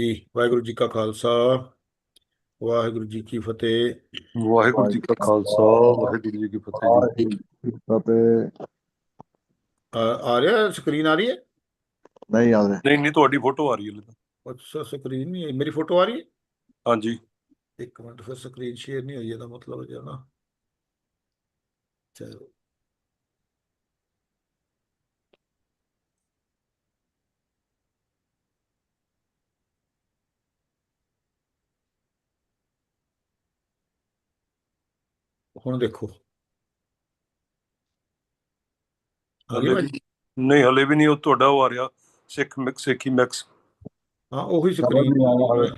ਜੀ ਵਾਹਿਗੁਰੂ ਜੀ ਕਾ ਖਾਲਸਾ ਵਾਹਿਗੁਰੂ ਜੀ ਕੀ ਫਤਿਹ। ਵਾਹਿਗੁਰੂ ਜੀ ਕਾ ਖਾਲਸਾ ਵਾਹਿਗੁਰੂ ਜੀ ਕੀ ਫਤਿਹ ਜੀ। ਫਤਿਹ। ਆ ਆ ਰਿਹਾ ਸਕਰੀਨ ਆ ਰਹੀ ਹੈ? ਨਹੀਂ ਆਦੇ ਨਹੀਂ ਨਹੀਂ ਤੁਹਾਡੀ ਫੋਟੋ ਆ ਰਹੀ ਹੈ। ਅੱਛਾ ਸਕਰੀਨ ਨਹੀਂ ਆਈ। ਮੇਰੀ ਫੋਟੋ ਆ ਰਹੀ ਹੈ? ਹਾਂਜੀ। ਇੱਕ ਮਿੰਟ ਫਿਰ ਸਕਰੀਨ ਸ਼ੇਅਰ ਨਹੀਂ ਹੋਈ ਇਹਦਾ ਮਤਲਬ ਹੈ ਨਾ ਚਲੋ। ਹੁਣ ਦੇਖੋ। ਆ ਹਲੇ? ਵੀ ਨਹੀਂ ਹਲੇ ਵੀ ਨਹੀਂ ਉਹ ਤੁਹਾਡਾ ਉਹ ਆ ਰਿਹਾ ਸਿੱਖ ਮਿਕਸ ਸਿੱਖੀ ਮਿਕਸ। ਹਾਂ ਉਹੀ ਸ਼ਬਦ ਨਹੀਂ ਆਇਆ।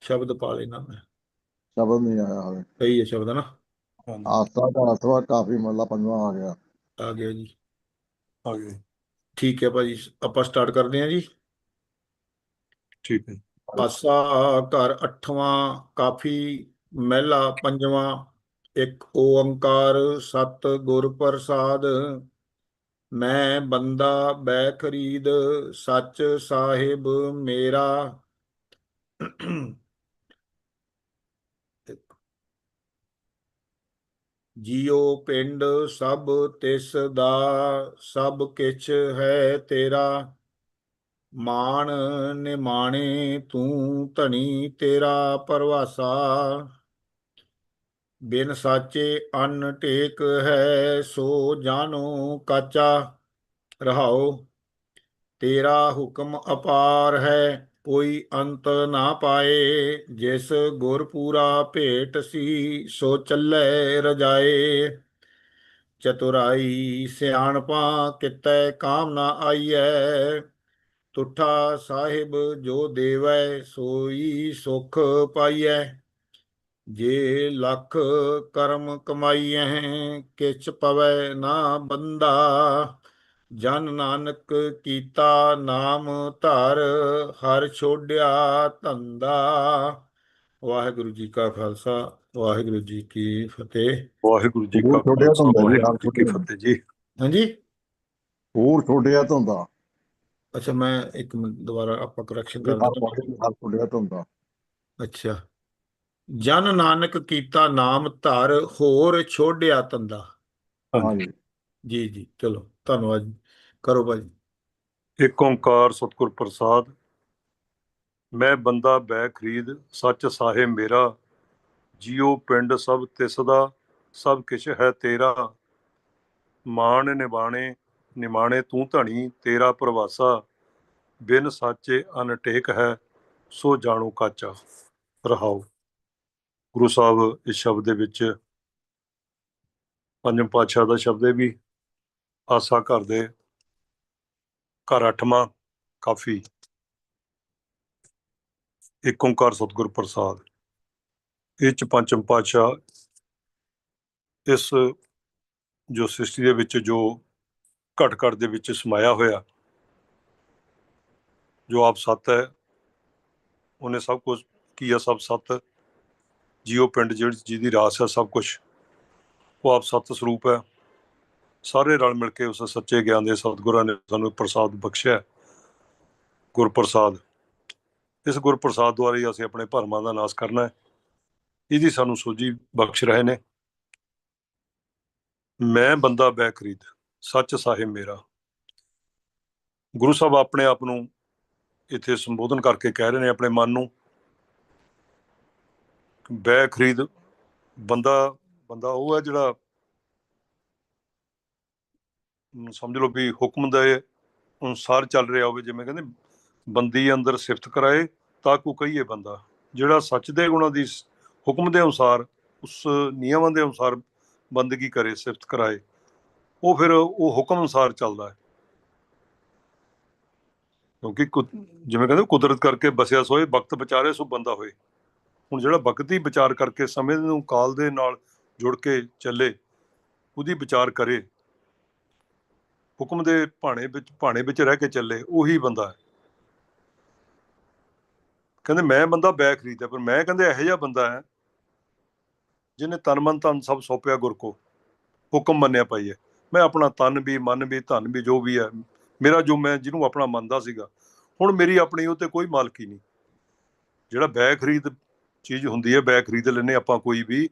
ਸ਼ਬਦ ਪਾ ਲੈਣਾ ਮੈਂ। ਸ਼ਬਦ ਨਹੀਂ ਆਇਆ ਹਾਲੇ ਸਹੀ ਹੈ ਸ਼ਬਦ ਨਾ। ਆਸਤਾ ਦਾ ਅਸਵਾ ਕਾਫੀ ਮਤਲਬ ਪੰਜਵਾਂ ਆ ਗਿਆ। ਆ ਗਿਆ ਜੀ। ਆ ਗਏ ਠੀਕ ਹੈ ਭਾਜੀ ਆਪਾਂ ਸਟਾਰਟ ਕਰਦੇ ਹਾਂ ਜੀ। ਠੀਕ ਹੈ। ਆਸਾ ਘਰ ਅੱਠਵਾਂ ਕਾਫੀ ਮਹਿਲਾ ਪੰਜਵਾਂ। ਇੱਕ ਓੰਕਾਰ ਸਤ ਗੁਰ ਪ੍ਰਸਾਦ, ਮੈਂ ਬੰਦਾ ਬੈ ਖਰੀਦ, ਸੱਚ ਸਾਹਿਬ ਮੇਰਾ। ਜੀਉ ਪਿੰਡ ਸਭ ਤਿਸ ਦਾ, ਸਭ ਕਿਛ ਹੈ ਤੇਰਾ। ਮਾਣ ਨਿਮਾਣੇ ਤੂੰ ਧਣੀ ਤੇਰਾ ਪਰਵਾਸਾ। ਬਿਨ ਸਾਚੇ ਅੰਨ ਟੇਕ ਹੈ, ਸੋ ਜਾਣੋ ਕਾਚਾ ਰਹਾਓ। ਤੇਰਾ ਹੁਕਮ ਅਪਾਰ ਹੈ, ਕੋਈ ਅੰਤ ਨਾ ਪਾਏ। ਜਿਸ ਗੁਰ ਪੂਰਾ ਭੇਟ ਸੀ, ਸੋ ਚੱਲੇ ਰਜਾਏ। ਚਤੁਰਾਈ ਸਿਆਣਪਾ, ਕਿਤੈ ਕਾਮਨਾ ਆਈਐ। ਤੁਠਾ ਸਾਹਿਬ ਜੋ ਦੇਵੈ, ਸੋਈ ਸੁਖ ਪਾਈਐ। ਜੇ ਲੱਖ ਕਰਮ ਕਮਾਈਐ ਕਿਛ ਪਵੈ ਨਾ ਬੰਦਾ। ਜਨ ਨਾਨਕ ਕੀਤਾ ਨਾਮ ਧਰ ਹਰ ਛੋੜਿਆ ਧੰਦਾ। ਵਾਹਿਗੁਰੂ ਜੀ ਕਾ ਖਾਲਸਾ ਵਾਹਿਗੁਰੂ ਜੀ ਕੀ ਫਤਿਹ। ਵਾਹਿਗੁਰੂ ਜੀ ਕਾ ਖਾਲਸਾ ਵਾਹਿਗੁਰੂ ਜੀ ਕੀ ਫਤਿਹ ਜੀ। ਹਾਂਜੀ? ਹੋਰ ਛੋੜਿਆ ਧੁੰਦਾ। ਅੱਛਾ ਮੈਂ ਇੱਕ ਮਿੰਟ ਦੁਬਾਰਾ ਆਪਾਂ ਕਰੈਕਸ਼ਨ ਇਹ ਕਰ ਹਰ ਦਿੰਦਾ ਪਾਸੇ ਹਰ ਛੋੜਿਆ ਧੁੰਦਾ। ਅੱਛਾ। ਜਨ ਨਾਨਕ ਕੀਤਾ ਨਾਮ ਧਰ ਹੋਰ ਛੋੜਿਆ ਤੰਦਾ ਹਾਂਜੀ। ਜੀ ਜੀ ਚਲੋ ਧੰਨਵਾਦ। ਕਰੋ ਭਾਜੀ। ਇੱਕ ਓੰਕਾਰ ਸਤਿਗੁਰ ਪ੍ਰਸਾਦ ਮੈਂ ਬੰਦਾ ਬੈ ਖਰੀਦ ਸੱਚ ਸਾਹਿਬ ਮੇਰਾ ਜੀਉ ਪਿੰਡ ਸਭ ਤਿਸ ਦਾ ਸਭ ਕਿਛ ਹੈ ਤੇਰਾ। ਮਾਣ ਨਿਬਾਣੇ ਨਿਮਾਣੇ ਤੂੰ ਧਣੀ ਤੇਰਾ ਪ੍ਰਵਾਸਾ ਬਿਨ ਸਾਚੇ ਅਨਟੇਕ ਹੈ ਸੋ ਜਾਣੋ ਕਾਚਾ ਰਹਾਉ ਗੁਰੂ ਸਾਹਿਬ ਇਸ ਸ਼ਬਦ ਦੇ ਵਿੱਚ ਪੰਜਮ ਪਾਤਸ਼ਾਹ ਦਾ ਸ਼ਬਦ ਹੈ ਵੀ ਆਸਾ ਘਰ ਦੇ ਘਰ ਅੱਠਵਾਂ ਕਾਫੀ। ਇੱਕ ਓੰਕਾਰ ਸਤਿਗੁਰ ਪ੍ਰਸਾਦ। ਇਹ ਚ ਪੰਚਮ ਪਾਤਸ਼ਾਹ ਇਸ ਜੋ ਸ੍ਰਿਸ਼ਟੀ ਦੇ ਵਿੱਚ ਜੋ ਘਟ ਘਟ ਦੇ ਵਿੱਚ ਸਮਾਇਆ ਹੋਇਆ, ਜੋ ਆਪ ਸਤ ਹੈ, ਉਹਨੇ ਸਭ ਕੁਝ ਕੀ ਹੈ ਸਭ ਸਤ। ਜੀਉ ਪਿੰਡ ਜਿਹੜੀ ਜਿਹਦੀ ਰਾਸ ਹੈ ਸਭ ਕੁਝ ਉਹ ਆਪ ਸਤ ਸਰੂਪ ਹੈ। ਸਾਰੇ ਰਲ ਮਿਲ ਕੇ ਉਸ ਸੱਚੇ ਗਿਆਨ ਦੇ ਸਤਿਗੁਰਾਂ ਨੇ ਸਾਨੂੰ ਪ੍ਰਸਾਦ ਬਖਸ਼ਿਆ ਗੁਰਪ੍ਰਸਾਦ। ਇਸ ਗੁਰਪ੍ਰਸਾਦ ਦੁਆਰਾ ਹੀ ਅਸੀਂ ਆਪਣੇ ਭਰਮਾਂ ਦਾ ਨਾਸ਼ ਕਰਨਾ ਹੈ। ਇਹਦੀ ਸਾਨੂੰ ਸੋਝੀ ਬਖਸ਼ ਰਹੇ ਨੇ। ਮੈਂ ਬੰਦਾ ਬੈ ਖਰੀਦ, ਸੱਚ ਸਾਹਿਬ ਮੇਰਾ। ਗੁਰੂ ਸਾਹਿਬ ਆਪਣੇ ਆਪ ਨੂੰ ਇੱਥੇ ਸੰਬੋਧਨ ਕਰਕੇ ਕਹਿ ਰਹੇ ਨੇ ਆਪਣੇ ਮਨ ਨੂੰ ਬੈ ਖਰੀਦ, ਬੰਦਾ ਬੰਦਾ ਉਹ ਹੈ ਜਿਹੜਾ ਸਮਝ ਲਓ ਵੀ ਹੁਕਮ ਦੇ ਅਨੁਸਾਰ ਚੱਲ ਰਿਹਾ ਹੋਵੇ, ਜਿਵੇਂ ਕਹਿੰਦੇ ਬੰਦੀ ਅੰਦਰ ਸਿਫਤ ਕਰਾਏ ਤਾਂ ਕੋ ਕਹੀਏ ਬੰਦਾ। ਜਿਹੜਾ ਸੱਚ ਦੇ ਗੁਣਾਂ ਦੀ ਹੁਕਮ ਦੇ ਅਨੁਸਾਰ, ਉਸ ਨਿਯਮਾਂ ਦੇ ਅਨੁਸਾਰ ਬੰਦਗੀ ਕਰੇ, ਸਿਫਤ ਕਰਾਏ, ਉਹ ਫਿਰ ਉਹ ਹੁਕਮ ਅਨੁਸਾਰ ਚੱਲਦਾ ਹੈ। ਕਿਉਂਕਿ ਕੁ- ਜਿਵੇਂ ਕਹਿੰਦੇ ਕੁਦਰਤ ਕਰਕੇ ਬਸਿਆ ਸੋਏ, ਵਕਤ ਵਿਚਾਰੇ ਸੋ ਬੰਦਾ ਹੋਏ। ਹੁਣ ਜਿਹੜਾ ਵਕਤ ਵਿਚਾਰ ਕਰਕੇ ਸਮੇਂ ਨੂੰ ਕਾਲ ਦੇ ਨਾਲ ਜੁੜ ਕੇ ਚੱਲੇ, ਉਹਦੀ ਵਿਚਾਰ ਕਰੇ। ਹੁਕਮ ਦੇ ਭਾਣੇ ਵਿੱਚ ਭਾਣੇ ਵਿੱਚ ਰਹਿ ਕੇ ਚੱਲੇ, ਉਹੀ ਬੰਦਾ ਹੈ। ਕਹਿੰਦੇ ਮੈਂ ਬੰਦਾ ਬੈ ਖਰੀਦਿਆ, ਪਰ ਮੈਂ ਕਹਿੰਦੇ ਇਹੋ ਜਿਹਾ ਬੰਦਾ ਹੈ, ਜਿਹਨੇ ਤਨ ਮਨ ਧਨ ਸਭ ਸੌਪਿਆ ਗੁਰ ਕੋ। ਹੁਕਮ ਮੰਨਿਆ ਪਾਈ ਹੈ। ਮੈਂ ਆਪਣਾ ਤਨ ਵੀ, ਮਨ ਵੀ, ਧਨ ਵੀ, ਜੋ ਵੀ ਹੈ, ਮੇਰਾ ਜੋ ਮੈਂ, ਜਿਹਨੂੰ ਆਪਣਾ ਮੰਨਦਾ ਸੀਗਾ, ਹੁਣ ਮੇਰੀ ਆਪਣੀ ਉਹ ਤੇ ਕੋਈ ਮਾਲਕੀ ਨਹੀਂ। ਜਿਹੜਾ ਬੈ ਖਰੀਦ ਚੀਜ਼ ਹੁੰਦੀ ਹੈ, ਬੈ ਖਰੀਦ ਲੈਨੇ ਆਪਾਂ ਕੋਈ ਵੀ।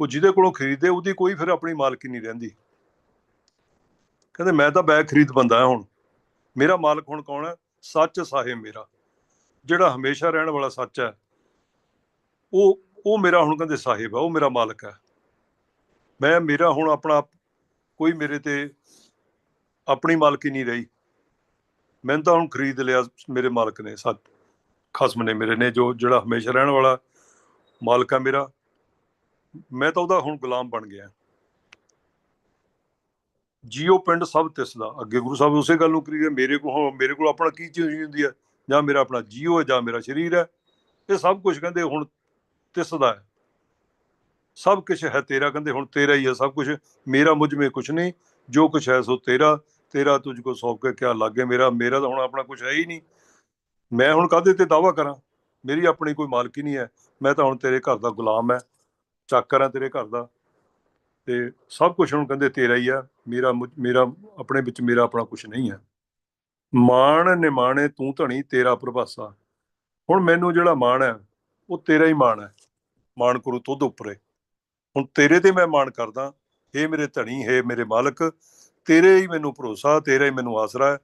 ਉਹ ਜਿਹਦੇ ਕੋਲੋਂ ਖਰੀਦਦੇ ਉਹਦੀ ਕੋਈ ਫਿਰ ਆਪਣੀ ਮਾਲਕੀ ਨਹੀਂ ਰਹਿੰਦੀ। ਕਹਿੰਦੇ ਮੈਂ ਤਾਂ ਬੈ ਖਰੀਦ ਬੰਦਾ ਹਾਂ ਹੁਣ। ਮੇਰਾ ਮਾਲਕ ਹੁਣ ਕੌਣ ਹੈ? ਸੱਚ ਸਾਹਿਬ ਮੇਰਾ। ਜਿਹੜਾ ਹਮੇਸ਼ਾ ਰਹਿਣ ਵਾਲਾ ਸੱਚ ਹੈ। ਉਹ ਉਹ ਮੇਰਾ ਹੁਣ ਕਹਿੰਦੇ ਸਾਹਿਬ ਹੈ, ਉਹ ਮੇਰਾ ਮਾਲਕ ਹੈ। ਮੈਂ, ਮੇਰਾ ਹੁਣ ਆਪਣਾ ਕੋਈ ਮੇਰੇ ਤੇ ਆਪਣੀ ਮਾਲਕੀ ਨਹੀਂ ਰਹੀ। ਮੈਂ ਤਾਂ ਹੁਣ ਖਰੀਦ ਲਿਆ ਮੇਰੇ ਮਾਲਕ ਨੇ ਸੱਚ। ਖਸਮ ਨੇ ਮੇਰੇ ਨੇ, ਜੋ ਜਿਹੜਾ ਹਮੇਸ਼ਾ ਰਹਿਣ ਵਾਲਾ ਮਾਲਕ ਹੈ ਮੇਰਾ, ਮੈਂ ਤਾਂ ਉਹਦਾ ਹੁਣ ਗੁਲਾਮ ਬਣ ਗਿਆ। ਜੀਓ ਪਿੰਡ ਸਭ ਤਿਸਦਾ, ਅੱਗੇ ਗੁਰੂ ਸਾਹਿਬ ਉਸੇ ਗੱਲ ਨੂੰ ਕਰੀਏ, ਮੇਰੇ ਕੋਲ ਮੇਰੇ ਕੋਲ ਆਪਣਾ ਕੀ ਚੀਜ਼ ਹੁੰਦੀ ਹੈ ਜਾਂ ਮੇਰਾ ਆਪਣਾ ਜੀਓ ਹੈ ਜਾਂ ਮੇਰਾ ਸਰੀਰ ਹੈ ਇਹ ਸਭ ਕੁਝ ਕਹਿੰਦੇ ਹੁਣ ਤਿਸਦਾ ਹੈ। ਸਭ ਕੁਝ ਹੈ ਤੇਰਾ, ਕਹਿੰਦੇ ਹੁਣ ਤੇਰਾ ਹੀ ਹੈ ਸਭ ਕੁਝ ਮੇਰਾ ਮੁਝ ਮੇ ਕੁਝ ਨਹੀਂ, ਜੋ ਕੁਝ ਹੈ ਸੋ ਤੇਰਾ। ਤੇਰਾ ਤੁਝ ਕੋ ਸੌਂਪ ਕੇ ਕਿਆ ਲੱਗੇ ਮੇਰਾ ਮੇਰਾ ਤਾਂ ਹੁਣ ਆਪਣਾ ਕੁਝ ਹੈ ਹੀ ਨਹੀਂ। ਮੈਂ ਹੁਣ ਕਾਹਦੇ ਤੇ ਦਾਵਾ ਕਰਾਂ? ਮੇਰੀ ਆਪਣੀ ਕੋਈ ਮਾਲਕੀ ਨਹੀਂ ਹੈ। ਮੈਂ ਤਾਂ ਹੁਣ ਤੇਰੇ ਘਰ ਦਾ ਗੁਲਾਮ ਹੈ। ਚਾਕਰ ਹਾਂ ਤੇਰੇ ਘਰ ਦਾ। ਤੇ ਸਭ ਕੁਝ ਹੁਣ ਕਹਿੰਦੇ ਤੇਰਾ ਹੀ ਆ। ਮੇਰਾ ਮੇਰਾ, ਆਪਣੇ ਵਿੱਚ ਮੇਰਾ ਆਪਣਾ ਕੁਝ ਨਹੀਂ ਹੈ। ਮਾਣ ਨਿਮਾਣੇ ਤੂੰ ਧਣੀ, ਤੇਰਾ ਪ੍ਰਭਾਸਾ। ਹੁਣ ਮੈਨੂੰ ਜਿਹੜਾ ਮਾਣ ਹੈ, ਉਹ ਤੇਰਾ ਹੀ ਮਾਣ ਹੈ। ਮਾਣ ਕਰੂ ਤੁਧ ਉੱਪਰੇ। ਹੁਣ ਤੇਰੇ ਤੇ ਮੈਂ ਮਾਣ ਕਰਦਾ। ਏ ਮੇਰੇ ਧਣੀ, ਹੈ ਮੇਰੇ ਮਾਲਕ। ਤੇਰੇ ਹੀ ਮੈਨੂੰ ਭਰੋਸਾ, ਤੇਰਾ ਹੀ ਮੈਨੂੰ ਆਸਰਾ ਹੈ।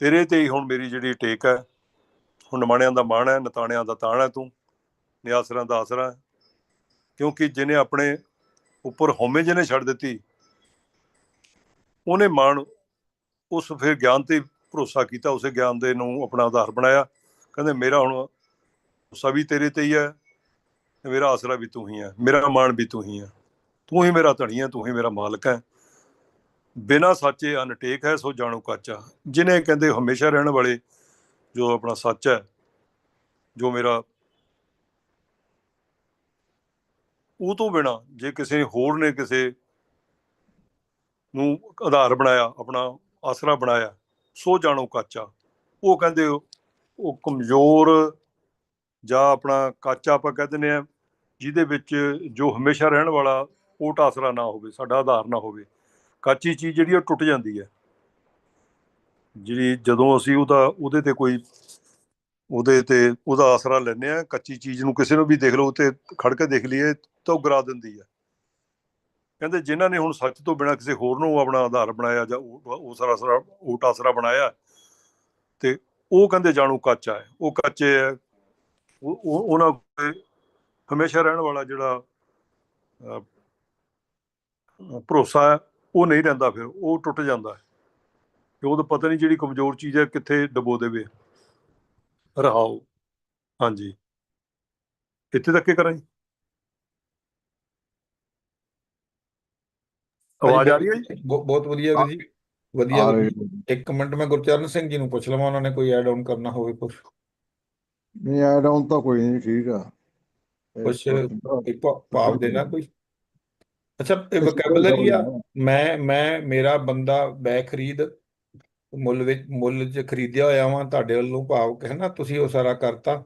ਤੇਰੇ ਤੇ ਹੀ ਹੁਣ ਮੇਰੀ ਜਿਹੜੀ ਟੇਕ ਹੈ, ਹੁਣ ਨਮਾਣਿਆਂ ਦਾ ਮਾਣ ਹੈ, ਨਤਾਣਿਆਂ ਦਾ ਤਾਣ ਹੈ ਤੂੰ, ਨਿਆਸਰਾਂ ਦਾ ਆਸਰਾ ਹੈ। ਕਿਉਂਕਿ ਜਿਹਨੇ ਆਪਣੇ ਉੱਪਰ ਹਉਮੈ ਜਿਹਨੇ ਛੱਡ ਦਿੱਤੀ, ਉਹਨੇ ਮਾਣ ਉਸ ਫਿਰ ਗਿਆਨ ਤੇ ਭਰੋਸਾ ਕੀਤਾ, ਉਸੇ ਗਿਆਨ ਦੇ ਨੂੰ ਆਪਣਾ ਆਧਾਰ ਬਣਾਇਆ। ਕਹਿੰਦੇ, ਮੇਰਾ ਹੁਣ ਭਰੋਸਾ ਵੀ ਤੇਰੇ ਤੇ ਹੀ ਹੈ ਮੇਰਾ ਆਸਰਾ ਵੀ ਤੂੰ ਹੀ ਹੈ, ਮੇਰਾ ਮਾਣ ਵੀ ਤੂੰ ਹੀ ਹੈ। ਤੂੰ ਹੀ ਮੇਰਾ ਧਣੀ ਹੈ, ਤੂੰ ਹੀ ਮੇਰਾ ਮਾਲਕ ਹੈ। ਬਿਨਾ ਸੱਚੇ ਅਨਟੇਕ ਹੈ, ਸੋ ਜਾਣੋ ਕਾਚਾ ਜਿਨੇ ਕਹਿੰਦੇ ਹਮੇਸ਼ਾ ਰਹਿਣ ਵਾਲੇ, ਜੋ ਆਪਣਾ ਸੱਚ ਹੈ, ਜੋ ਮੇਰਾ ਉਹ ਤੋਂ ਬਿਨਾ ਜੇ ਕਿਸੇ ਹੋਰ ਨੇ ਕਿਸੇ ਨੂੰ ਆਧਾਰ ਬਣਾਇਆ, ਆਪਣਾ ਆਸਰਾ ਬਣਾਇਆ, ਸੋ ਜਾਣੋ ਕਾਚਾ ਉਹ ਕਹਿੰਦੇ ਉਹ ਕਮਜ਼ੋਰ ਜਾਂ ਆਪਣਾ ਕਾਚਾ ਆਪਾਂ ਕਹਿ ਦਿੰਦੇ ਆ, ਜਿਹਦੇ ਵਿੱਚ ਜੋ ਹਮੇਸ਼ਾ ਰਹਿਣ ਵਾਲਾ ਓਟ ਆਸਰਾ ਨਾ ਹੋਵੇ, ਸਾਡਾ ਆਧਾਰ ਨਾ ਹੋਵੇ। ਕੱਚੀ ਚੀਜ਼ ਜਿਹੜੀ ਉਹ ਟੁੱਟ ਜਾਂਦੀ ਹੈ। ਜਿਹੜੀ ਜਦੋਂ ਅਸੀਂ ਉਹਦਾ, ਉਹਦੇ ਤੇ ਕੋਈ, ਉਹਦੇ ਤੇ ਉਹਦਾ ਆਸਰਾ ਲੈਂਦੇ ਆ ਕੱਚੀ ਚੀਜ਼ ਨੂੰ ਕਿਸੇ ਨੂੰ ਵੀ ਦੇਖ ਲਓ ਤੇ ਖੜ ਕੇ ਦੇਖ ਲਈਏ ਤਾਂ ਉਹ ਗਰਾ ਦਿੰਦੀ ਹੈ। ਕਹਿੰਦੇ ਜਿਨ੍ਹਾਂ ਨੇ ਹੁਣ ਸੱਚ ਤੋਂ ਬਿਨਾਂ ਕਿਸੇ ਹੋਰ ਨੂੰ ਆਪਣਾ ਆਧਾਰ ਬਣਾਇਆ ਜਾਂ ਉਹ ਆਸਰਾ ਓਟ ਆਸਰਾ ਬਣਾਇਆ, ਤੇ ਉਹ ਕਹਿੰਦੇ ਜਾਣੂ ਕੱਚਾ ਹੈ। ਉਹ ਕੱਚੇ ਹੈ, ਉਹ ਉਹਨਾਂ ਕੋਲ ਹਮੇਸ਼ਾ ਰਹਿਣ ਵਾਲਾ ਜਿਹੜਾ ਭਰੋਸਾ ਹੈ ਉਹ ਨਹੀਂ ਰਹਿੰਦਾ ਫਿਰ ਉਹ ਟੁੱਟ ਜਾਂਦਾ ਹੈ। ਤੇ ਉਹਦਾ ਪਤਾ ਨਹੀਂ ਜਿਹੜੀ ਕਮਜ਼ੋਰ ਚੀਜ਼ ਹੈ ਕਿੱਥੇ ਡਬੋ ਦੇਵੇ। ਰਹਾਓ। ਹਾਂਜੀ। ਇੱਥੇ ਤੱਕ ਕਰਾਂ ਜੀ? ਆਵਾਜ਼ ਆ ਰਹੀ ਹੈ ਜੀ? ਬਹੁ- ਬਹੁਤ ਵਧੀਆ ਵੀਰ ਜੀ। ਵਧੀਆ ਇੱਕ ਮਿੰਟ ਮੈਂ ਗੁਰਚਰਨ ਸਿੰਘ ਜੀ ਨੂੰ ਪੁੱਛ ਲਵਾਂ ਉਹਨਾਂ ਨੇ ਕੋਈ ਐਡ ਆਨ ਕਰਨਾ ਹੋਵੇ ਕੁਝ ਨਹੀਂ ਐਡ ਆਨ ਤਾਂ ਕੋਈ ਨਹੀਂ ਠੀਕ ਆ। ਭਾ- ਭਾਵ ਦੇਣਾ ਕੋਈ? ਅੱਛਾ ਇਹ ਵੋਕੈਬਲਰੀ ਆ। ਮੈਂ ਮੈਂ ਮੇਰਾ ਬੰਦਾ ਬੈ ਖਰੀਦ ਮੁੱਲ ਵਿੱਚ ਮੁੱਲ 'ਚ ਖਰੀਦਿਆ ਹੋਇਆ ਵਾਂ ਤੁਹਾਡੇ ਵੱਲੋਂ ਭਾਵ ਕਿ ਹੈ ਨਾ ਤੁਸੀਂ ਉਹ ਸਾਰਾ ਕਰਤਾ।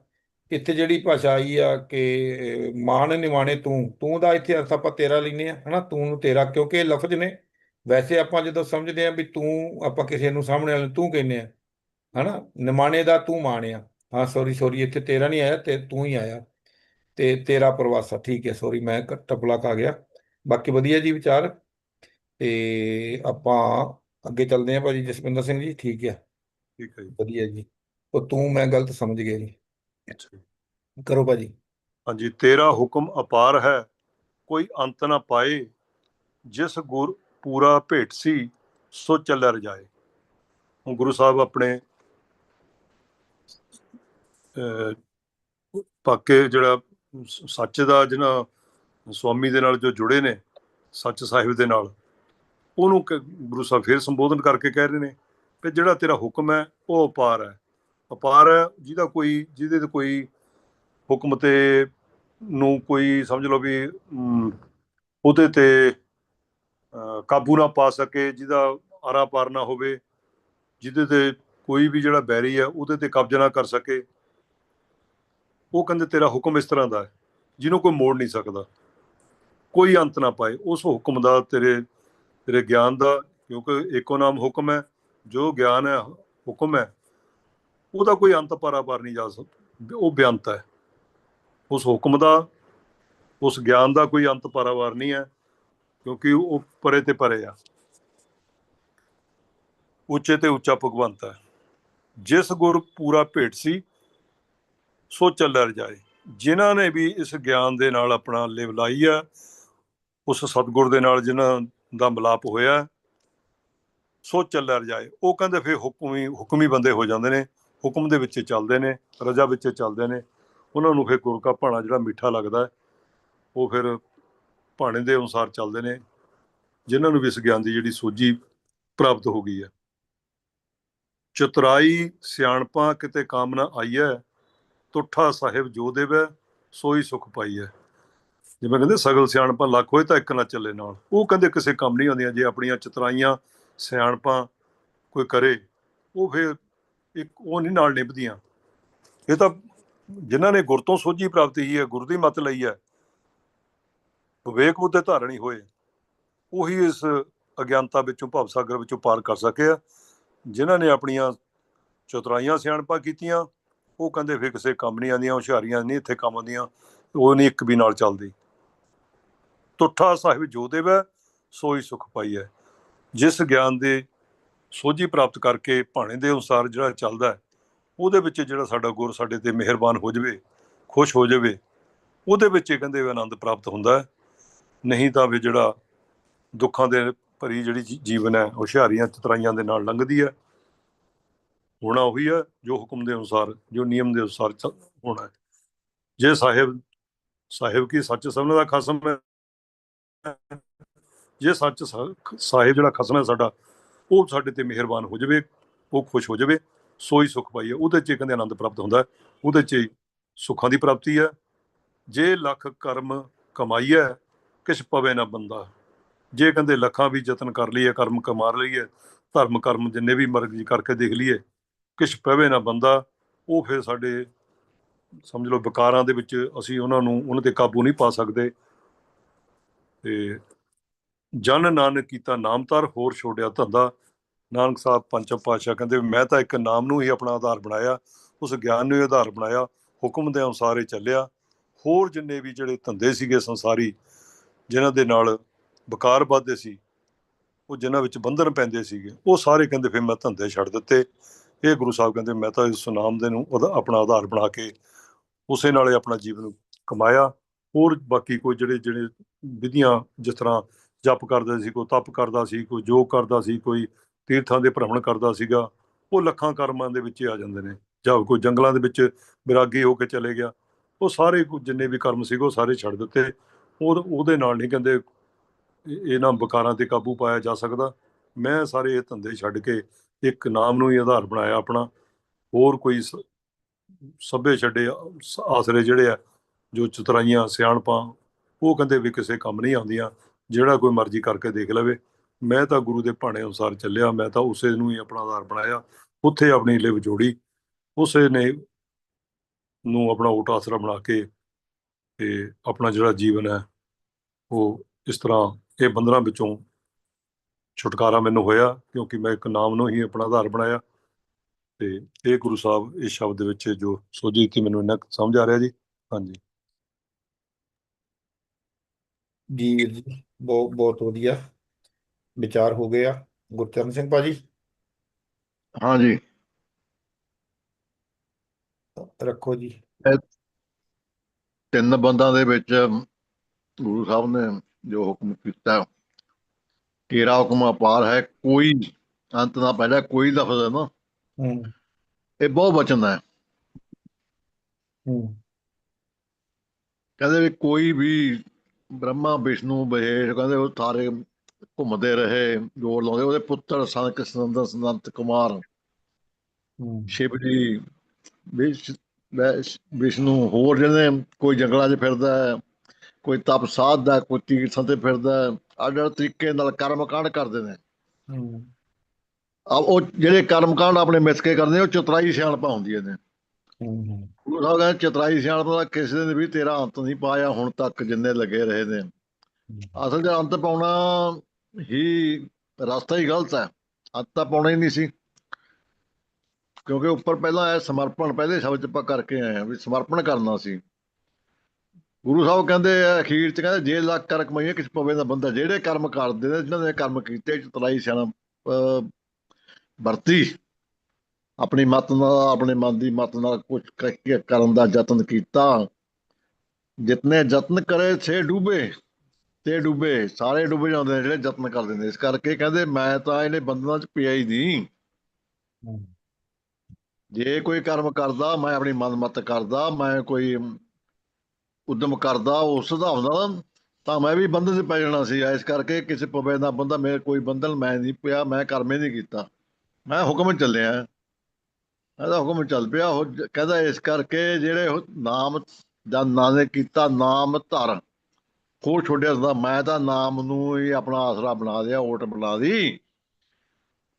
ਇੱਥੇ ਜਿਹੜੀ ਭਾਸ਼ਾ ਆਈ ਆ ਕਿ ਮਾਣ ਨਿਮਾਣੇ ਤੂੰ ਤੂੰ ਦਾ ਇੱਥੇ ਅਰਥ ਆਪਾਂ ਤੇਰਾ ਲੈਨੇ ਆ ਹਨਾ ਤੂੰ ਨੂੰ ਤੇਰਾ ਕਿਉਂਕਿ ਇਹ ਲਫ਼ਜ਼ ਨੇ। ਵੈਸੇ ਆਪਾਂ ਜਦੋਂ ਸਮਝਦੇ ਆ ਵੀ ਤੂੰ ਆਪਾਂ ਕਿਸੇ ਨੂੰ ਸਾਹਮਣੇ ਵਾਲੇ ਨੂੰ ਤੂੰ ਕਹਿੰਦੇ ਆ ਹਨਾ ਨਿਮਾਣੇ ਦਾ ਤੂੰ ਮਾਣਿਆ ਹਾਂ ਸੌਰੀ ਸੌਰੀ ਇੱਥੇ ਤੇਰਾ ਨਹੀਂ ਆਇਆ ਤੇ ਤੂੰ ਹੀ ਆਇਆ। ਤੇ ਤੇਰਾ ਪ੍ਰਵਾਸਾ ਠੀਕ ਹੈ ਸੌਰੀ ਮੈਂ ਕ- ਟਪਲਾ ਆ ਗਿਆ। ਬਾਕੀ ਵਧੀਆ ਜੀ ਵਿਚਾਰ। ਤੇ ਆਪਾਂ ਅੱਗੇ ਚੱਲਦੇ ਹਾਂ ਭਾਜੀ ਜਸਵਿੰਦਰ ਸਿੰਘ ਜੀ ਠੀਕ ਹੈ ਠੀਕ ਹੈ ਜੀ। ਵਧੀਆ ਜੀ। ਉਹ ਤੂੰ ਮੈਂ ਗਲਤ ਸਮਝ ਗਿਆ ਜੀ। ਕਰੋ ਭਾਜੀ। ਹਾਂਜੀ ਤੇਰਾ ਹੁਕਮ ਅਪਾਰ ਹੈ। ਕੋਈ ਅੰਤ ਨਾ ਪਾਏ। ਜਿਸ ਗੁਰ ਪੂਰਾ ਭੇਟ ਸੀ ਸੋ ਚੱਲਰ ਜਾਏ। ਹੁਣ ਗੁਰੂ ਸਾਹਿਬ ਆਪਣੇ ਪਾਕੇ ਜਿਹੜਾ ਸੱਚ ਦਾ ਜਿਹਨਾਂ ਸਵਾਮੀ ਦੇ ਨਾਲ ਜੋ ਜੁੜੇ ਨੇ, ਸੱਚ ਸਾਹਿਬ ਦੇ ਨਾਲ, ਉਹਨੂੰ ਕ- ਗੁਰੂ ਸਾਹਿਬ ਫਿਰ ਸੰਬੋਧਨ ਕਰਕੇ ਕਹਿ ਰਹੇ ਨੇ ਕਿ ਜਿਹੜਾ ਤੇਰਾ ਹੁਕਮ ਹੈ, ਉਹ ਅਪਾਰ ਹੈ। ਅਪਾਰ ਹੈ, ਜਿਹਦਾ ਕੋਈ, ਜਿਹਦੇ ਤੇ ਕੋਈ ਹੁਕਮ ਤੇ ਨੂੰ ਕੋਈ ਸਮਝ ਲਓ ਵੀ ਉਹਦੇ ਤੇ ਕਾਬੂ ਨਾ ਪਾ ਸਕੇ, ਜਿਹਦਾ ਆਰਾ ਪਾਰ ਨਾ ਹੋਵੇ, ਜਿਹਦੇ ਤੇ ਕੋਈ ਵੀ ਜਿਹੜਾ ਬੈਰੀ ਹੈ, ਉਹਦੇ ਤੇ ਕਬਜ਼ਾ ਨਾ ਕਰ ਸਕੇ। ਉਹ ਕਹਿੰਦੇ ਤੇਰਾ ਹੁਕਮ ਇਸ ਤਰ੍ਹਾਂ ਦਾ ਹੈ, ਜਿਹਨੂੰ ਕੋਈ ਮੋੜ ਨਹੀਂ ਸਕਦਾ। ਕੋਈ ਅੰਤ ਨਾ ਪਾਏ। ਉਸ ਹੁਕਮ ਦਾ ਤੇਰੇ ਤੇਰੇ ਗਿਆਨ ਦਾ, ਕਿਉਂਕਿ ਇੱਕੋ ਨਾਮ ਹੁਕਮ ਹੈ, ਜੋ ਗਿਆਨ ਹੈ, ਹੁਕਮ ਹੈ, ਉਹਦਾ ਕੋਈ ਅੰਤ ਪਾਰਾਪਾਰ ਨਹੀਂ ਜਾ ਸਕਦਾ ਉਹ ਬੇਅੰਤ ਹੈ। ਉਸ ਹੁਕਮ ਦਾ, ਉਸ ਗਿਆਨ ਦਾ ਕੋਈ ਅੰਤ ਪਾਰਾਵਾਰ ਨਹੀਂ ਹੈ, ਕਿਉਂਕਿ ਉਹ ਪਰੇ ਤੇ ਪਰੇ ਆ। ਉੱਚੇ ਤੇ ਉੱਚਾ ਭਗਵੰਤ ਹੈ। ਜਿਸ ਗੁਰ ਪੂਰਾ ਭੇਟ ਸੀ, ਸੋ ਚੱਲੈ ਰਜਾਏ ਜਿਨ੍ਹਾਂ ਨੇ ਵੀ ਇਸ ਗਿਆਨ ਦੇ ਨਾਲ ਆਪਣਾ ਲਿਵ ਲਾਈ ਆ ਉਸ ਸਤਿਗੁਰ ਦੇ ਨਾਲ ਜਿਨ੍ਹਾਂ ਦਾ ਮਿਲਾਪ ਹੋਇਆ, ਸੋ ਚੱਲਿਆ ਰਜਾਏ। ਉਹ ਕਹਿੰਦੇ ਫਿਰ ਹੁਕਮੀ ਹੁਕਮੀ ਬੰਦੇ ਹੋ ਜਾਂਦੇ ਨੇ, ਹੁਕਮ ਦੇ ਵਿੱਚ ਚੱਲਦੇ ਨੇ, ਰਜਾ ਵਿੱਚ ਚੱਲਦੇ ਨੇ। ਉਹਨਾਂ ਨੂੰ ਫਿਰ ਗੁਰ ਕਾ ਭਾਣਾ ਜਿਹੜਾ ਮਿੱਠਾ ਲੱਗਦਾ, ਉਹ ਫਿਰ ਭਾਣੇ ਦੇ ਅਨੁਸਾਰ ਚੱਲਦੇ ਨੇ, ਜਿਨ੍ਹਾਂ ਨੂੰ ਵੀ ਇਸ ਗਿਆਨ ਦੀ ਜਿਹੜੀ ਸੋਝੀ ਪ੍ਰਾਪਤ ਹੋ ਗਈ ਹੈ। ਚਤਰਾਈ ਸਿਆਣਪਾਂ ਕਿਤੇ ਕਾਮਨਾ ਆਈ ਹੈ, ਤੁਠਾ ਸਾਹਿਬ ਜੋ ਦੇਵੈ, ਸੋਈ ਸੁਖ ਹੈ। ਜਿਵੇਂ ਕਹਿੰਦੇ ਸਗਲ ਸਿਆਣਪਾਂ ਲੱਖ ਹੋਏ ਤਾਂ ਇੱਕ ਨਾ ਚੱਲੇ ਨਾਲ। ਉਹ ਕਹਿੰਦੇ ਕਿਸੇ ਕੰਮ ਨਹੀਂ ਆਉਂਦੀਆਂ, ਜੇ ਆਪਣੀਆਂ ਚਤਰਾਈਆਂ ਸਿਆਣਪਾਂ ਕੋਈ ਕਰੇ, ਉਹ ਫਿਰ ਇੱਕ ਉਹ ਨਹੀਂ ਨਾਲ ਨਿਭਦੀਆਂ। ਇਹ ਤਾਂ ਜਿਨ੍ਹਾਂ ਨੇ ਗੁਰ ਤੋਂ ਸੋਝੀ ਪ੍ਰਾਪਤੀ ਹੀ ਹੈ, ਗੁਰ ਦੀ ਮਤ ਲਈ ਹੈ, ਵਿਵੇਕ ਬੁੱਧੇ ਧਾਰਣੀ ਹੋਏ, ਉਹੀ ਇਸ ਅਗਿਆਨਤਾ ਵਿੱਚੋਂ, ਭਵ ਸਾਗਰ ਵਿੱਚੋਂ ਪਾਰ ਕਰ ਸਕੇ ਆ। ਜਿਨ੍ਹਾਂ ਨੇ ਆਪਣੀਆਂ ਚਤਰਾਈਆਂ ਸਿਆਣਪਾਂ ਕੀਤੀਆਂ, ਉਹ ਕਹਿੰਦੇ ਫਿਰ ਕਿਸੇ ਕੰਮ ਨਹੀਂ ਆਉਂਦੀਆਂ, ਹੁਸ਼ਿਆਰੀਆਂ ਨਹੀਂ ਇੱਥੇ ਕੰਮ ਆਉਂਦੀਆਂ, ਉਹ ਨਹੀਂ ਇੱਕ ਵੀ ਨਾਲ ਚੱਲਦੀ। ਤੁਠਾ ਸਾਹਿਬ ਜੋ ਦੇਵੈ ਸੋਈ ਸੁਖ ਪਾਈਐ ਜਿਸ ਗਿਆਨ ਦੇ ਸੋਝੀ ਪ੍ਰਾਪਤ ਕਰਕੇ ਭਾਣੇ ਦੇ ਅਨੁਸਾਰ ਜਿਹੜਾ ਚੱਲਦਾ ਉਹਦੇ ਵਿੱਚ ਜਿਹੜਾ ਸਾਡਾ ਗੁਰ ਸਾਡੇ ਤੇ ਮਿਹਰਬਾਨ ਹੋ ਜਾਵੇ, ਖੁਸ਼ ਹੋ ਜਾਵੇ, ਉਹਦੇ ਵਿੱਚ ਕਹਿੰਦੇ ਵੀ ਆਨੰਦ ਪ੍ਰਾਪਤ ਹੁੰਦਾ ਨਹੀਂ ਤਾਂ ਵੀ ਜਿਹੜਾ ਦੁੱਖਾਂ ਦੇ ਭਰੀ ਜਿਹੜੀ ਜੀਵਨ ਹੈ ਹੁਸ਼ਿਆਰੀਆਂ, ਚਤਰਾਈਆਂ ਦੇ ਨਾਲ ਲੰਘਦੀ ਹੈ। ਹੋਣਾ ਉਹੀ ਹੈ, ਜੋ ਹੁਕਮ ਦੇ ਅਨੁਸਾਰ, ਜੋ ਨਿਯਮ ਦੇ ਅਨੁਸਾਰ ਹੋਣਾ ਹੈ। ਜੇ ਸਾਹਿਬ ਸਾਹਿਬ ਕੀ ਸੱਚ ਸਮਝਣ ਦਾ ਖਸਮ ਹੈ ਜੇ ਸੱਚ ਸਾ- ਸਾਹਿਬ ਜਿਹੜਾ ਖਸਮ ਸਾਡਾ, ਉਹ ਸਾਡੇ ਤੇ ਮਿਹਰਬਾਨ ਹੋ ਜਾਵੇ, ਉਹ ਖੁਸ਼ ਹੋ ਜਾਵੇ, ਸੋਈ ਸੁਖ ਪਾਈਏ, ਉਹਦੇ ਚ ਕਹਿੰਦੇ ਆਨੰਦ ਪ੍ਰਾਪਤ ਹੁੰਦਾ ਉਹਦੇ ਚ ਸੁੱਖਾਂ ਦੀ ਪ੍ਰਾਪਤੀ ਹੈ। ਜੇ ਲੱਖ ਕਰਮ ਕਮਾਈਐ ਕਿਛ ਪਵੇ ਨਾ ਬੰਦਾ। ਜੇ ਕਹਿੰਦੇ ਲੱਖਾਂ ਵੀ ਯਤਨ ਕਰ ਲਈਏ, ਕਰਮ ਕਮਾਰ ਲਈਏ, ਧਰਮ ਕਰਮ ਜਿੰਨੇ ਵੀ ਮਰਜ਼ੀ ਕਰਕੇ ਦੇਖ ਲਈਏ, ਕਿਛ ਪਵੇ ਨਾ ਬੰਦਾ, ਉਹ ਫਿਰ ਸਾਡੇ ਸਮਝ ਲਓ ਵਿਕਾਰਾਂ ਦੇ ਵਿੱਚ ਅਸੀਂ ਉਹਨਾਂ ਨੂੰ, ਉਹਨਾਂ ਤੇ ਕਾਬੂ ਨਹੀਂ ਪਾ ਸਕਦੇ। ਤੇ ਜਨ ਨਾਨਕ ਕੀਤਾ ਨਾਮ ਧਰ ਹੋਰ ਛੋੜਿਆ ਧੰਦਾ। ਨਾਨਕ ਸਾਹਿਬ ਪੰਚਮ ਪਾਤਸ਼ਾਹ ਕਹਿੰਦੇ, ਮੈਂ ਤਾਂ ਇੱਕ ਨਾਮ ਨੂੰ ਹੀ ਆਪਣਾ ਆਧਾਰ ਬਣਾਇਆ, ਉਸ ਗਿਆਨ ਨੂੰ ਹੀ ਆਧਾਰ ਬਣਾਇਆ, ਹੁਕਮ ਦੇ ਅਨੁਸਾਰ ਹੀ ਚੱਲਿਆ। ਹੋਰ ਜਿੰਨੇ ਵੀ ਜਿਹੜੇ ਧੰਦੇ ਸੀਗੇ ਸੰਸਾਰੀ, ਜਿਨ੍ਹਾਂ ਦੇ ਨਾਲ ਵਕਾਰ ਵੱਧਦੇ ਸੀ, ਉਹ ਜਿਨ੍ਹਾਂ ਵਿੱਚ ਬੰਧਨ ਪੈਂਦੇ ਸੀਗੇ, ਉਹ ਸਾਰੇ ਕਹਿੰਦੇ, ਫਿਰ ਮੈਂ ਧੰਦੇ ਛੱਡ ਦਿੱਤੇ। ਇਹ ਗੁਰੂ ਸਾਹਿਬ ਕਹਿੰਦੇ, ਮੈਂ ਤਾਂ ਇਸ ਨਾਮ ਦੇ ਨੂੰ ਉਹਦਾ ਆਪਣਾ ਆਧਾਰ ਬਣਾ ਕੇ ਉਸੇ ਨਾਲੇ ਆਪਣਾ ਜੀਵਨ ਕਮਾਇਆ। ਹੋਰ ਬਾਕੀ ਕੋਈ ਜਿਹੜੇ ਜਿਹੜੇ ਵਿਧੀਆਂ ਜਿਸ ਤਰ੍ਹਾਂ ਜਪ ਕਰਦਾ ਸੀ, ਕੋਈ ਤਪ ਕਰਦਾ ਸੀ, ਕੋਈ ਯੋਗ ਕਰਦਾ ਸੀ, ਕੋਈ ਤੀਰਥਾਂ ਦੇ ਭ੍ਰਮਣ ਕਰਦਾ ਸੀਗਾ, ਉਹ ਲੱਖਾਂ ਕਰਮਾਂ ਦੇ ਵਿੱਚ ਆ ਜਾਂਦੇ ਨੇ, ਜਾਂ ਕੋਈ ਜੰਗਲਾਂ ਦੇ ਵਿੱਚ ਵਿਰਾਗੀ ਹੋ ਕੇ ਚਲੇ ਗਿਆ, ਉਹ ਸਾਰੇ ਜਿੰਨੇ ਵੀ ਕਰਮ ਸੀਗੇ, ਉਹ ਸਾਰੇ ਛੱਡ ਦਿੱਤੇ, ਉਹ ਉਹਦੇ ਨਾਲ ਨਹੀਂ ਕਹਿੰਦੇ ਇਹਨਾਂ ਵਿਕਾਰਾਂ ਤੇ ਕਾਬੂ ਪਾਇਆ ਜਾ ਸਕਦਾ, ਮੈਂ ਸਾਰੇ ਇਹ ਧੰਦੇ ਛੱਡ ਕੇ ਇੱਕ ਨਾਮ ਨੂੰ ਹੀ ਆਧਾਰ ਬਣਾਇਆ ਆਪਣਾ, ਹੋਰ ਕੋਈ ਸ- ਸੱਭੇ ਛੱਡੇ ਸ- ਆਸਰੇ ਜਿਹੜੇ ਆ, ਜੋ ਚਤਰਾਈਆਂ, ਸਿਆਣਪਾਂ ਉਹ ਕਹਿੰਦੇ ਵੀ ਕਿਸੇ ਕੰਮ ਨਹੀਂ ਆਉਂਦੀਆਂ, ਜਿਹੜਾ ਕੋਈ ਮਰਜ਼ੀ ਕਰਕੇ ਦੇਖ ਲਵੇ। ਮੈਂ ਤਾਂ ਗੁਰੂ ਦੇ ਭਾਣੇ ਅਨੁਸਾਰ ਚੱਲਿਆ, ਮੈਂ ਤਾਂ ਉਸੇ ਨੂੰ ਹੀ ਆਪਣਾ ਆਧਾਰ ਬਣਾਇਆ, ਉੱਥੇ ਆਪਣੀ ਲਿਵ ਜੋੜੀ। ਉਸੇ ਨੇ ਨੂੰ ਆਪਣਾ ਓਟ ਆਸਰਾ ਬਣਾ ਕੇ ਤੇ ਆਪਣਾ ਜਿਹੜਾ ਜੀਵਨ ਹੈ, ਉਹ ਇਸ ਤਰ੍ਹਾਂ ਇਹ ਬੰਧਨਾਂ ਵਿੱਚੋਂ ਛੁਟਕਾਰਾ ਮੈਨੂੰ ਹੋਇਆ, ਕਿਉਂਕਿ ਮੈਂ ਇੱਕ ਨਾਮ ਨੂੰ ਹੀ ਆਪਣਾ ਆਧਾਰ ਬਣਾਇਆ। ਤੇ ਇਹ ਗੁਰੂ ਸਾਹਿਬ ਇਸ ਸ਼ਬਦ ਵਿੱਚ ਜੋ ਸੋਝੀ ਕਿ ਮੈਨੂੰ ਇੰਨਾ ਕੁ ਸਮਝ ਆ ਰਿਹਾ ਜੀ। ਹਾਂਜੀ। ਜੀ ਵੀਰ ਜੀ ਬਹੁਤ ਬਹੁਤ ਵਧੀਆ। ਵਿਚਾਰ ਹੋ ਗਏ ਆ। ਗੁਰਚਰਨ ਸਿੰਘ ਭਾਜੀ? ਹਾਂਜੀ ਰੱਖੋ ਜੀ। ਤਿੰਨ ਬੰਦਾਂ ਦੇ ਵਿੱਚ ਗੁਰੂ ਸਾਹਿਬ ਨੇ ਜੋ ਹੁਕਮ ਕੀਤਾ ਤੇਰਾ ਹੁਕਮ ਅਪਾਰ ਹੈ। ਕੋਈ ਅੰਤ ਨਾ ਪਹਿਲਾ ਕੋਈ ਲਫ਼ਜ਼ ਹੈ। ਨਾ ਇਹ ਬਹੁਤ ਵਚਨ ਹੈ। ਹੂੰ। ਕਹਿੰਦੇ ਵੀ ਕੋਈ ਵੀ ਬ੍ਰਹਮਾ ਵਿਸ਼ਨੂੰ ਮਹੇਸ਼ ਕਹਿੰਦੇ ਉਹ ਸਾਰੇ ਘੁੰਮਦੇ ਰਹੇ ਜੋਰ ਲਾਉਂਦੇ। ਉਹਦੇ ਪੁੱਤਰ ਸੰਤ ਸੰਤ ਸੰਤ ਕੁਮਾਰ। ਸ਼ਿਵ ਜੀ ਵਿਸ਼- ਵੈਸ਼- ਵਿਸ਼ਨੂੰ ਹੋਰ ਜਿਹੜੇ ਕੋਈ ਜੰਗਲਾਂ 'ਚ ਫਿਰਦਾ ਹੈ ਕੋਈ ਤਪ ਸਾਧਦਾ ਕੋਈ ਤੀਰਥਾਂ ਤੇ ਫਿਰਦਾ ਹੈ ਅੱਡ ਅੱਡ ਤਰੀਕੇ ਨਾਲ ਕਰਮ ਕਾਂਡ ਕਰਦੇ ਨੇ। ਆ ਉਹ ਜਿਹੜੇ ਕਰਮ ਕਾਂਡ ਆਪਣੇ ਮਿੱਥ ਕੇ ਕਰਦੇ ਨੇ, ਉਹ ਚਤਰਾਈ ਸਿਆਣਪਾਂ ਹੁੰਦੀਆਂ ਨੇ। ਹੂੰ ਗੁਰੂ ਸਾਹਿਬ ਕਹਿੰਦੇ, ਚਤਰਾਈ ਸਿਆਣਪਾਂ ਦਾ ਕਿਸੇ ਨੇ ਵੀ ਤੇਰਾ ਅੰਤ ਨਹੀਂ ਪਾਇਆ ਹੁਣ ਤੱਕ ਜਿੰਨੇ ਲੱਗੇ ਰਹੇ ਨੇ। ਅਸਲ 'ਚ ਅੰਤ ਪਾਉਣਾ ਹੀ ਰਸਤਾ ਹੀ ਗਲਤ ਹੈ। ਅੰਤ ਤਾਂ ਪਾਉਣਾ ਹੀ ਨਹੀਂ ਸੀ। ਕਿਉਂਕਿ ਉੱਪਰ ਪਹਿਲਾਂ ਆਇਆ ਸਮਰਪਣ, ਪਹਿਲੇ ਸ਼ਬਦ ਚ ਆਪਾਂ ਕਰਕੇ ਆਏ ਆ ਵੀ ਸਮਰਪਣ ਕਰਨਾ ਸੀ। ਗੁਰੂ ਸਾਹਿਬ ਕਹਿੰਦੇ ਅਖੀਰ ਚ ਕਹਿੰਦੇ, ਜੇ ਲੱਖ ਕਰ ਕਮਾਈਏ, ਕਿਸ ਪਵੇ ਦਾ ਬੰਦਾ। ਜਿਹੜੇ ਕਰਮ ਕਰਦੇ ਨੇ, ਜਿਨ੍ਹਾਂ ਨੇ ਕਰਮ ਕੀਤੇ, ਚਤਰਾਈ ਸਿਆਣਾ ਵਰਤੀ ਆਪਣੀ ਮਤ ਨਾਲ ਆਪਣੇ ਮਨ ਦੀ ਮਤ ਨਾਲ ਕੁਝ ਕਰਨ ਦਾ ਯਤਨ ਕੀਤਾ। ਜਿਤਨੇ ਯਤਨ ਕਰੇ ਸੇ ਡੂਬੇ। ਤੇ ਡੂਬੇ ਸਾਰੇ ਡੁੱਬ ਜਾਂਦੇ ਨੇ ਜਿਹੜੇ ਯਤਨ ਕਰਦੇ ਨੇ। ਇਸ ਕਰਕੇ ਕਹਿੰਦੇ ਮੈਂ ਤਾਂ ਇਹਨੇ ਬੰਧਨਾਂ ਚ ਪਿਆ ਹੀ ਨਹੀਂ। ਜੇ ਕੋਈ ਕਰਮ ਕਰਦਾ ਮੈਂ ਆਪਣੀ ਮਨ ਮਤ ਕਰਦਾ ਮੈਂ ਕੋਈ ਉਦਮ ਕਰਦਾ ਹਿਸਾਬ ਨਾਲ ਤਾਂ ਮੈਂ ਵੀ ਬੰਧਨ 'ਚ ਪੈ ਜਾਣਾ ਸੀ। ਇਸ ਕਰਕੇ ਕਿਸੇ ਪਵੇ ਦਾ ਬੰਦਾ ਮੇਰੇ ਕੋਈ ਬੰਧਨ ਮੈਂ ਨਹੀਂ ਪਿਆ ਮੈਂ ਕਰਮੇ ਨਹੀਂ ਕੀਤਾ। ਮੈਂ ਹੁਕਮ ਚੱਲਿਆ। ਇਹਦਾ ਹੁਕਮ ਚੱਲ ਪਿਆ ਉਹ ਕਹਿੰਦਾ ਇਸ ਕਰਕੇ ਜਿਹੜੇ ਉਹ ਨਾਮ ਦਾ ਨਾਂ ਨੇ ਕੀਤਾ ਨਾਮ ਧਰ। ਖੋ ਛੋੜਿਆ ਸਦਾ ਮੈਂ ਤਾਂ ਨਾਮ ਨੂੰ ਹੀ ਆਪਣਾ ਆਸਰਾ ਬਣਾ ਲਿਆ ਓਟ ਬਣਾ ਦੀ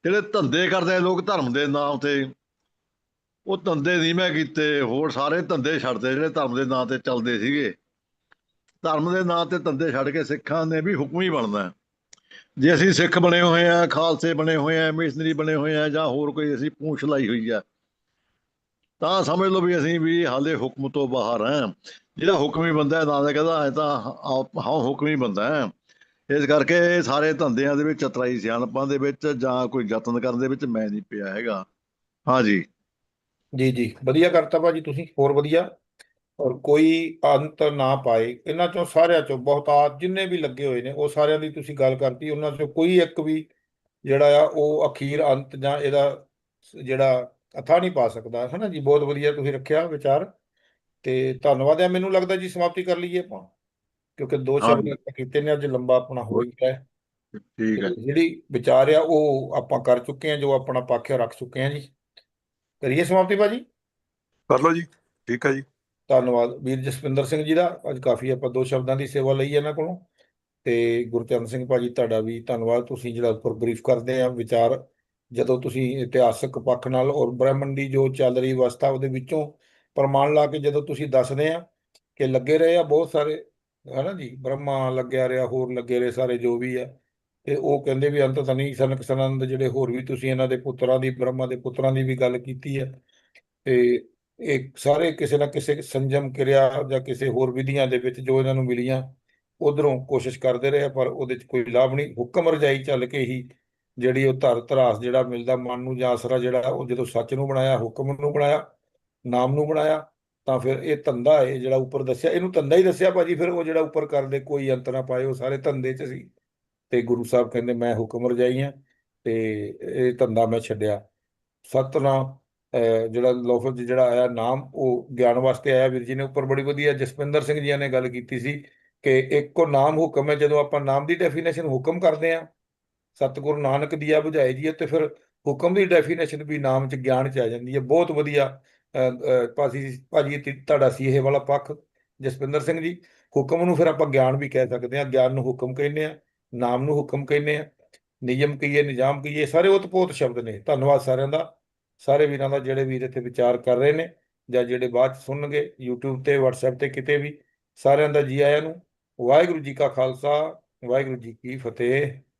ਜਿਹੜੇ ਧੰਦੇ ਕਰਦੇ ਲੋਕ ਧਰਮ ਦੇ ਨਾਮ ਤੇ, ਉਹ ਧੰਦੇ ਨਹੀਂ ਮੈਂ ਕੀਤੇ, ਹੋਰ ਸਾਰੇ ਧੰਦੇ ਛੱਡਦੇ ਜਿਹੜੇ ਧਰਮ ਦੇ ਨਾਂ ਤੇ ਚੱਲਦੇ ਸੀਗੇ। ਧਰਮ ਦੇ ਨਾਂ ਤੇ ਧੰਦੇ ਛੱਡ ਕੇ ਸਿੱਖਾਂ ਨੇ ਵੀ ਹੁਕਮ ਹੀ ਬਣਨਾ। ਜੇ ਅਸੀਂ ਸਿੱਖ ਬਣੇ ਹੋਏ ਆ ਖਾਲਸੇ ਬਣੇ ਹੋਏ ਆ ਮਿਸ਼ਨਰੀ ਬਣੇ ਹੋਏ ਆ ਜਾਂ ਹੋਰ ਕੋਈ ਅਸੀਂ ਪੂੰਛ ਲਾਈ ਹੋਈ ਆ ਤਾਂ ਸਮਝ ਲਓ ਵੀ ਅਸੀਂ ਵੀ ਹਾਲੇ ਹੁਕਮ ਤੋਂ ਬਾਹਰ ਆ ਜਿਹੜਾ ਹੁਕਮੀ ਬੰਦਾ ਹੈ ਨਾਂ ਕਹਿੰਦਾ ਐ ਤਾਂ ਹਾਂ, ਹੁਕਮੀ ਬੰਦਾ ਹੈ। ਇਸ ਕਰਕੇ ਸਾਰੇ ਧੰਦਿਆਂ ਦੇ ਵਿੱਚ, ਚਤਰਾਈ ਸਿਆਣਪਾਂ ਦੇ ਵਿੱਚ ਜਾਂ ਕੋਈ ਯਤਨ ਕਰਨ ਦੇ ਵਿੱਚ ਮੈਂ ਨਹੀਂ ਪਿਆ ਹੈਗਾ। ਹਾਂਜੀ ਜੀ। ਜੀ ਵਧੀਆ ਕਰਤਾ ਭਾਜੀ ਤੁਸੀਂ, ਹੋਰ ਵਧੀਆ? ਔਰ ਕੋਈ ਅੰਤ ਨਾ ਪਾਏ। ਇਹਨਾਂ ਚੋਂ ਸਾਰਿਆਂ ਚੋਂ ਬਹੁਤਾਤ ਜਿੰਨੇ ਵੀ ਲੱਗੇ ਹੋਏ ਨੇ, ਉਹ ਸਾਰਿਆਂ ਦੀ ਤੁਸੀਂ ਗੱਲ ਕਰਤੀ, ਉਹਨਾਂ ਚੋਂ ਕੋਈ ਇੱਕ ਵੀ ਜਿਹੜਾ ਆ, ਉਹ ਅਖੀਰ ਅੰਤ ਜਾਂ ਇਹਦਾ ਜਿਹੜਾ ਅਥਾ ਨਹੀਂ ਪਾ ਸਕਦਾ ਹੈ ਨਾ ਜੀ? ਬਹੁਤ ਵਧੀਆ ਤੁਸੀਂ ਰੱਖਿਆ ਵਿਚਾਰ ਤੇ ਧੰਨਵਾਦ ਹੈ। ਮੈਨੂੰ ਲੱਗਦਾ ਜੀ ਸਮਾਪਤੀ ਕਰ ਲਈਏ ਆਪਾਂ ਕਿਉਂਕਿ ਦੋ ਸ਼ਬਦ ਕੀਤੇ ਨੇ ਅੱਜ ਲੰਬਾ ਆਪਣਾ ਹੋ ਗਿਆ ਹੈ। ਠੀਕ ਹੈ ਜਿਹੜੀ ਵਿਚਾਰ ਆ ਉਹ ਆਪਾਂ ਕਰ ਚੁੱਕੇ ਹਾਂ ਜੋ ਆਪਣਾ ਪੱਖ ਰੱਖ ਚੁੱਕੇ ਹਾਂ ਜੀ। ਕਰੀਏ ਸਮਾਪਤੀ ਭਾਜੀ? ਕਰ ਲਓ ਜੀ ਠੀਕ ਹੈ ਜੀ। ਧੰਨਵਾਦ। ਵੀਰ ਜਸਪਿੰਦਰ ਸਿੰਘ ਜੀ ਦਾ ਅੱਜ ਕਾਫੀ ਆਪਾਂ ਦੋ ਸ਼ਬਦਾਂ ਦੀ ਸੇਵਾ ਲਈ ਇਹਨਾਂ ਕੋਲੋਂ। ਤੇ ਗੁਰਚਰਨ ਸਿੰਘ ਭਾਜੀ ਤੁਹਾਡਾ ਵੀ ਧੰਨਵਾਦ। ਤੁਸੀਂ ਜਿਹੜਾ ਉੱਪਰ ਬਰੀਫ ਕਰਦੇ ਆ ਵਿਚਾਰ ਜਦੋਂ ਤੁਸੀਂ ਇਤਿਹਾਸਕ ਪੱਖ ਨਾਲ ਔਰ ਬ੍ਰਹਮਣ ਦੀ ਜੋ ਚੱਲ ਰਹੀ ਅਵਸਥਾ ਉਹਦੇ ਵਿੱਚੋਂ ਪ੍ਰਮਾਣ ਲਾ ਕੇ ਜਦੋਂ ਤੁਸੀਂ ਦੱਸਦੇ ਆ ਕਿ ਲੱਗੇ ਰਹੇ ਆ ਬਹੁਤ ਸਾਰੇ, ਹਨਾ ਜੀ, ਬ੍ਰਹਮਾ ਲੱਗਿਆ ਰਿਹਾ, ਹੋਰ ਲੱਗੇ ਰਹੇ ਸਾਰੇ ਜੋ ਵੀ ਆ, ਤੇ ਉਹ ਕਹਿੰਦੇ ਵੀ ਅੰਤ ਤਨੀ ਸਨਕ ਸਨੰਦ ਜਿਹੜੇ ਹੋਰ ਵੀ ਤੁਸੀਂ ਇਹਨਾਂ ਦੇ ਪੁੱਤਰਾਂ ਦੀ, ਬ੍ਰਹਮਾ ਦੇ ਪੁੱਤਰਾਂ ਦੀ ਵੀ ਗੱਲ ਕੀਤੀ ਹੈ ਤੇ ਇਹ ਸਾਰੇ ਕਿਸੇ ਨਾ ਕਿਸੇ ਸੰਜਮ ਕਿਰਿਆ ਜਾਂ ਕਿਸੇ ਹੋਰ ਵਿਧੀਆਂ ਦੇ ਵਿੱਚ ਜੋ ਇਹਨਾਂ ਨੂੰ ਮਿਲੀਆਂ, ਉਧਰੋਂ ਕੋਸ਼ਿਸ਼ ਕਰਦੇ ਰਹੇ ਪਰ ਉਹਦੇ 'ਚ ਕੋਈ ਲਾਭ ਨਹੀਂ, ਹੁਕਮ ਰਜਾਈ ਚੱਲ ਕੇ ਹੀ ਜਿਹੜੀ ਉਹ ਧਰ ਧਰਾਸ ਜਿਹੜਾ ਮਿਲਦਾ ਮਨ ਨੂੰ ਜਾਂ ਆਸਰਾ ਜਿਹੜਾ, ਉਹ ਜਦੋਂ ਸੱਚ ਨੂੰ ਬਣਾਇਆ, ਹੁਕਮ ਨੂੰ ਬਣਾਇਆ, ਨਾਮ ਨੂੰ ਬਣਾਇਆ, ਤਾਂ ਫਿਰ ਇਹ ਧੰਦਾ ਹੈ ਜਿਹੜਾ ਉੱਪਰ ਦੱਸਿਆ, ਇਹਨੂੰ ਧੰਦਾ ਹੀ ਦੱਸਿਆ ਭਾਜੀ, ਫਿਰ ਉਹ ਜਿਹੜਾ ਉੱਪਰ ਕਰਦੇ, ਕੋਈ ਅੰਤ ਨਾ ਪਾਏ, ਉਹ ਸਾਰੇ ਧੰਦੇ 'ਚ ਸੀ। ਤੇ ਗੁਰੂ ਸਾਹਿਬ ਕਹਿੰਦੇ, ਮੈਂ ਹੁਕਮ ਰਜਾਈ ਹਾਂ, ਤੇ ਇਹ ਧੰਦਾ ਮੈਂ ਛੱਡਿਆ। ਸਤਨਾਮ, ਅਹ ਜਿਹੜਾ ਲਫ਼ਜ਼ ਜਿਹੜਾ ਆਇਆ ਨਾਮ, ਉਹ ਗਿਆਨ ਵਾਸਤੇ ਆਇਆ ਵੀਰ ਜੀ ਨੇ ਉੱਪਰ, ਬੜੀ ਵਧੀਆ ਜਸਪਿੰਦਰ ਸਿੰਘ ਜੀ ਨੇ ਗੱਲ ਕੀਤੀ ਸੀ ਕਿ ਇੱਕੋ ਨਾਮ ਹੁਕਮ ਹੈ, ਜਦੋਂ ਆਪਾਂ ਨਾਮ ਦੀ ਡੈਫੀਨੇਸ਼ਨ ਹੁਕਮ ਕਰਦੇ ਆ ਸਤਿਗੁਰੂ ਨਾਨਕ ਦੀ ਆ ਬੁਝਾਈ ਜੀ ਤੇ ਫਿਰ ਹੁਕਮ ਦੀ ਡੈਫੀਨੇਸ਼ਨ ਵੀ ਨਾਮ ਚ ਗਿਆਨ ਚ ਆ ਜਾਂਦੀ ਹੈ ਬਹੁਤ ਵਧੀਆ ਅਹ, ਅਹ, ਭਾਜੀ ਭਾਜੀ ਤੁਹਾਡਾ ਸੀ ਇਹ ਵਾਲਾ ਪੱਖ ਜਸਪਿੰਦਰ ਸਿੰਘ ਜੀ। ਹੁਕਮ ਨੂੰ ਫਿਰ ਆਪਾਂ ਗਿਆਨ ਵੀ ਕਹਿ ਸਕਦੇ ਆ। ਗਿਆਨ ਨੂੰ ਹੁਕਮ ਕਹਿੰਦੇ ਆ ਨਾਮ ਨੂੰ ਹੁਕਮ ਕਹਿੰਦੇ ਆ ਨਿਯਮ ਕਹੀਏ ਨਿਜ਼ਾਮ ਕਹੀਏ ਸਾਰੇ ਉਤਪੋਤ ਸ਼ਬਦ ਨੇ। ਧੰਨਵਾਦ ਸਾਰਿਆਂ ਦਾ। ਸਾਰੇ ਵੀਰਾਂ ਦਾ ਜਿਹੜੇ ਵੀਰ ਇੱਥੇ ਵਿਚਾਰ ਕਰ ਰਹੇ ਨੇ ਜਾਂ ਜਿਹੜੇ ਬਾਅਦ ਚ ਸੁਣਨਗੇ YouTube ਤੇ WhatsApp ਤੇ ਕਿਤੇ ਵੀ ਸਾਰਿਆਂ ਦਾ ਜੀ ਆਇਆਂ ਨੂੰ। ਵਾਹਿਗੁਰੂ ਜੀ ਕਾ ਖਾਲਸਾ ਵਾਹਿਗੁਰੂ ਜੀ ਕੀ ਫਤਿਹ।